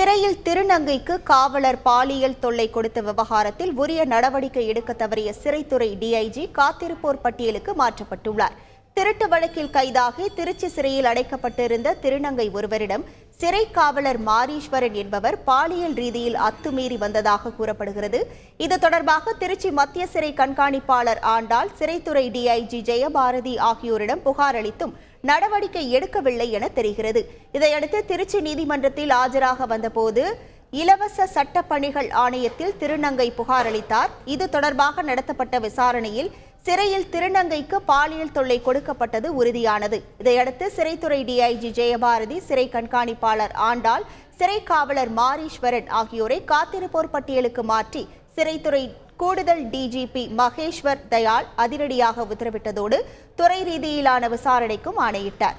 சிறையில் திருநங்கைக்கு காவலர் பாலியல் தொல்லை கொடுத்த விவகாரத்தில் உரிய நடவடிக்கை எடுக்க தவறிய சிறைத்துறை டிஐஜி காத்திருப்போர் பட்டியலுக்கு மாற்றப்பட்டுள்ளார். திருட்டு வழக்கில் கைதாகி திருச்சி சிறையில் அடைக்கப்பட்டிருந்த திருநங்கை ஒருவரிடம் சிறை காவலர் மாரீஸ்வரன் என்பவர் பாலியல் ரீதியில் அத்துமீறி வந்ததாக கூறப்படுகிறது. இது தொடர்பாக திருச்சி மத்திய சிறை கண்காணிப்பாளர் ஆண்டாள் சிறைத்துறை டிஐஜி ஜெயபாரதி ஆகியோரிடம் புகார் அளித்தும் நடவடிக்கை எடுக்கவில்லை என தெரிகிறது. இதையடுத்து திருச்சி நீதிமன்றத்தில் ஆஜராக வந்தபோது இலவச சட்டப்பணிகள் ஆணையத்தில் திருநங்கை புகார் அளித்தார் இது தொடர்பாக நடத்தப்பட்ட விசாரணையில் சிறையில் திருநங்கைக்கு பாலியல் தொல்லை கொடுக்கப்பட்டது உறுதியானது. இதையடுத்து சிறைத்துறை டிஐஜி ஜெயபாரதி சிறை கண்காணிப்பாளர் ஆண்டாள் சிறை காவலர் மாரீஸ்வரன் ஆகியோரை காத்திருப்போர் பட்டியலுக்கு மாற்றி சிறைத்துறை கூடுதல் டிஜிபி மகேஸ்வர் தயாள் அதிரடியாக உத்தரவிட்டதோடு துறை ரீதியிலான விசாரணைக்கும் ஆணையிட்டார்.